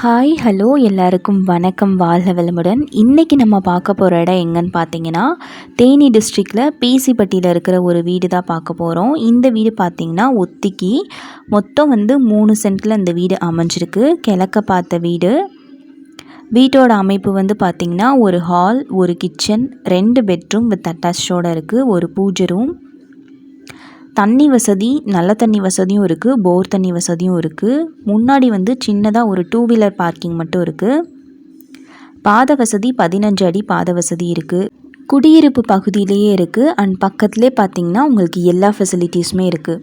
Hi hello எல்லாருக்கும் வணக்கம். வாழ்க வளமுடன். இன்றைக்கி நம்ம பார்க்க போகிற இடம் எங்கன்னு பார்த்தீங்கன்னா தேனி டிஸ்ட்ரிக்டில் பேசிப்பட்டியில் இருக்கிற ஒரு வீடு தான் பார்க்க போகிறோம் இந்த வீடு பார்த்திங்கன்னா ஒத்திக்கி. மொத்தம் வந்து மூணு சென்ட்டில் இந்த வீடு அமைஞ்சிருக்கு. கிழக்க பார்த்த வீடு. வீட்டோட அமைப்பு வந்து பார்த்திங்கன்னா ஒரு ஹால் ஒரு கிச்சன் ரெண்டு பெட்ரூம் வித் அட்டாச்சோடு இருக்குது ஒரு பூஜை ரூம் தண்ணி வசதி நல்ல தண்ணி வசதியும் இருக்குது போர் தண்ணி வசதியும் இருக்குது முன்னாடி வந்து சின்னதாக ஒரு டூ வீலர் பார்க்கிங் மட்டும் இருக்குது பாத வசதி பதினஞ்சு அடி பாத வசதி இருக்குது குடியிருப்பு பகுதியிலேயே இருக்குது அண்ட் பக்கத்துலேயே பார்த்திங்கன்னா உங்களுக்கு எல்லா ஃபெசிலிட்டிஸுமே இருக்குது